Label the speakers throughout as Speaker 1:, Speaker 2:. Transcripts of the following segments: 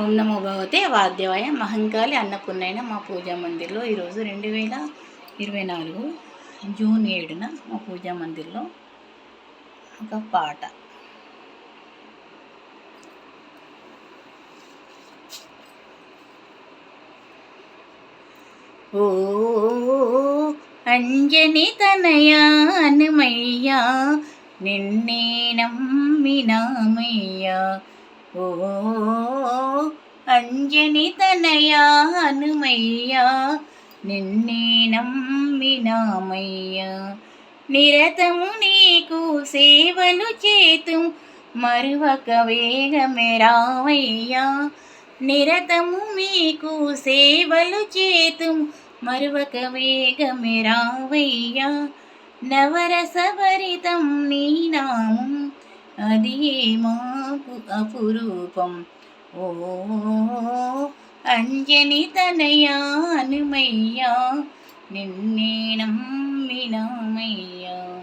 Speaker 1: ఓం నమో భగవతే వాద్యవాయ మహంకాళి అన్నపూర్ణైన మా పూజా మందిర్లో ఈరోజు రెండు వేల ఇరవై నాలుగు జూన్ ఏడున మా పూజా మందిర్లో ఒక పాట. ఓ అంజని తనయా హనుమయ్యా నిన్నే నమ్మినామయ్యా. ఓ అంజని తనయా హనుమయ్యా నిన్నే నమ్మినామయ్యా. నిరతము నీకు సేవలు చేతు మరువక వేగమే రామయ్యా నిరతము మీకు సేవలు చేతు మరువక వేగమే రావయ్యా. నవరసభరితం నీ నామం అది మాకు అపురూపం. ఓ అంజని తనయా హనుమయ్యా నిన్నే నమ్మినామయ్యా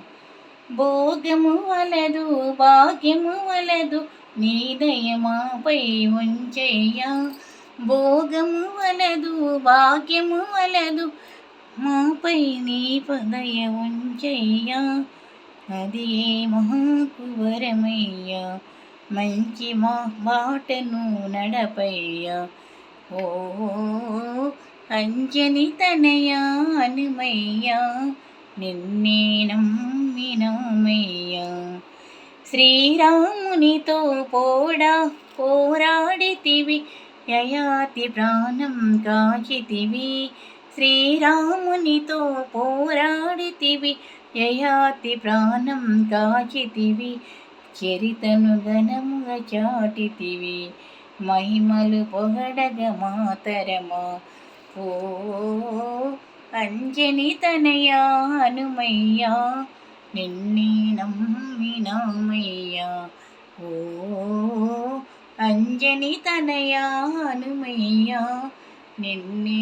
Speaker 1: భోగము వలదు భాగ్యము వలదు నీ దయమాపై ఉంచయ్యా. భోగము వలదు భాగ్యము వలదు మాపై నీ పదయ ఉంచయ్యా. అది మాకు వరమయ్యా మంచి మా బాటను నడపయ్యా. ఓ అంజని తనయా అనుమయ్యా. నిన్నే నమ్మినమయ్యా శ్రీరామునితో పోడా పోరాడితివి. యయాతి ప్రాణం కాచితివి. శ్రీరామునితో పోరాడితివి. యయాతి ప్రాణం కాచితివి. చరితను ఘనముగా చాటితివి మహిమలు పొగడగ మాతరమా ఓ అంజని తనయా హనుమయ్యా నిన్నే నమ్మినామయ్యా ఓ అంజని తనయా హనుమయ్యా నిన్నే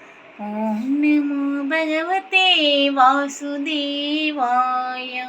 Speaker 1: ॐ नमो भगवते 要